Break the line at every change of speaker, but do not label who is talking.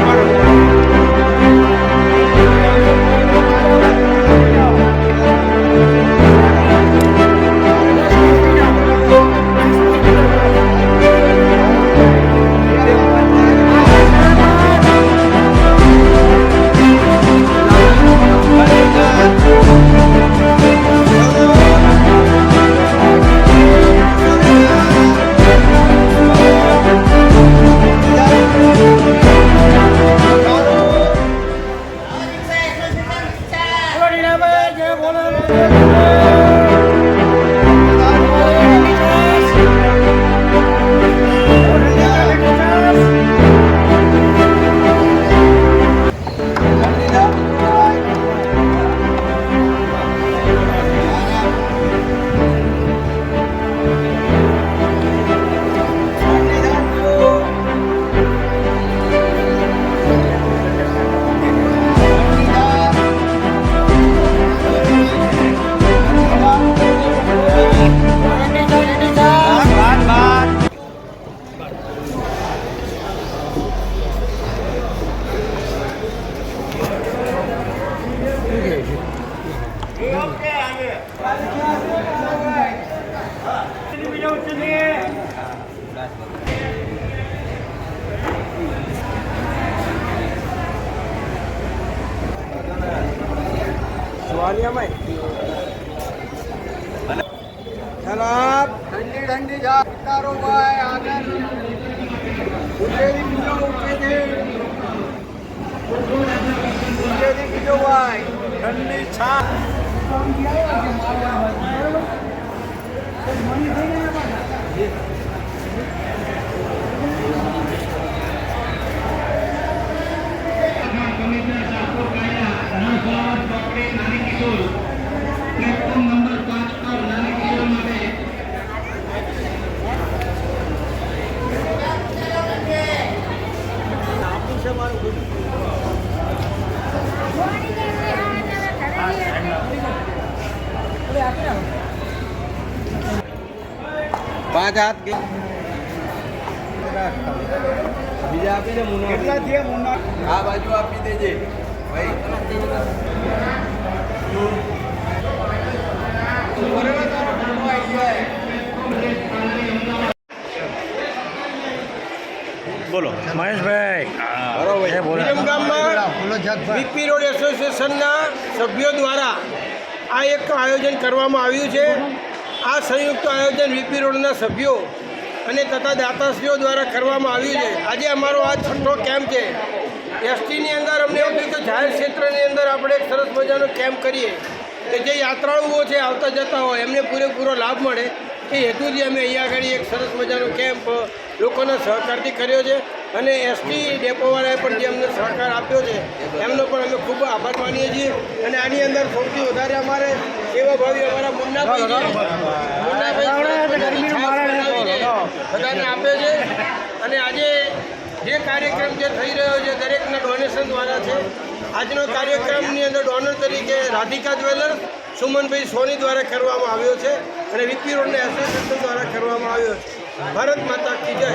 Thank you. বলেন ઠંડી ઠંડી ચા તારો ભાઈ આગળ ઉતરેલી બીજો ઉતરે છે ઉતરેલી બીજો ભાઈ ઠંડી છા sagen, ja, ja, wir haben alle પાંચ હાથ કે? બીજા આપી દે મુન્ના કેટલા થયા મુન્ના આ બાજુ આપી દેજે. ભાઈ.
બોલો. મહેશભાઈ.
બરોબર
બોલો.
વીપી રોડ એસોસિએશનના સભ્યો દ્વારા આ એક આયોજન કરવામાં આવ્યું છે. આ સંયુક્ત આયોજન વીપી રોડના સભ્યો અને તથા દાતાશ્રીઓ દ્વારા કરવામાં આવ્યું છે. આજે અમારો આ છઠ્ઠો કેમ્પ છે. એસટીની અંદર અમને એવું થયું કે જાહેર ક્ષેત્રની અંદર આપણે એક સરસ મજાનો કેમ્પ કરીએ કે જે યાત્રાળુઓ છે આવતા જતા હોય એમને પૂરેપૂરો લાભ મળે. એ હેતુથી અમે અહીંયા આગળ એક સરસ મજાનો કેમ્પ લોકોના સહકારથી કર્યો છે. અને એસટી ડેપોવાળાએ પણ જે અમને સહકાર આપ્યો છે એમનો પણ અમે ખૂબ આભાર માનીએ છીએ. અને આની અંદર સૌથી વધારે અમારે સેવાભાવી અમારા મુન્નાભાઈ. મુન્નાભાઈ બધાને આપે છે. અને આજે જે કાર્યક્રમ જે થઈ રહ્યો છે દરેકના ડોનેશન દ્વારા છે. આજનો કાર્યક્રમની અંદર ડોનર તરીકે રાધિકા જ્વેલર્સ સુમનભાઈ સોની દ્વારા કરવામાં આવ્યો છે અને વીપી રોડના એસોસિએશન દ્વારા કરવામાં આવ્યો છે. ભારત માતા કી જય.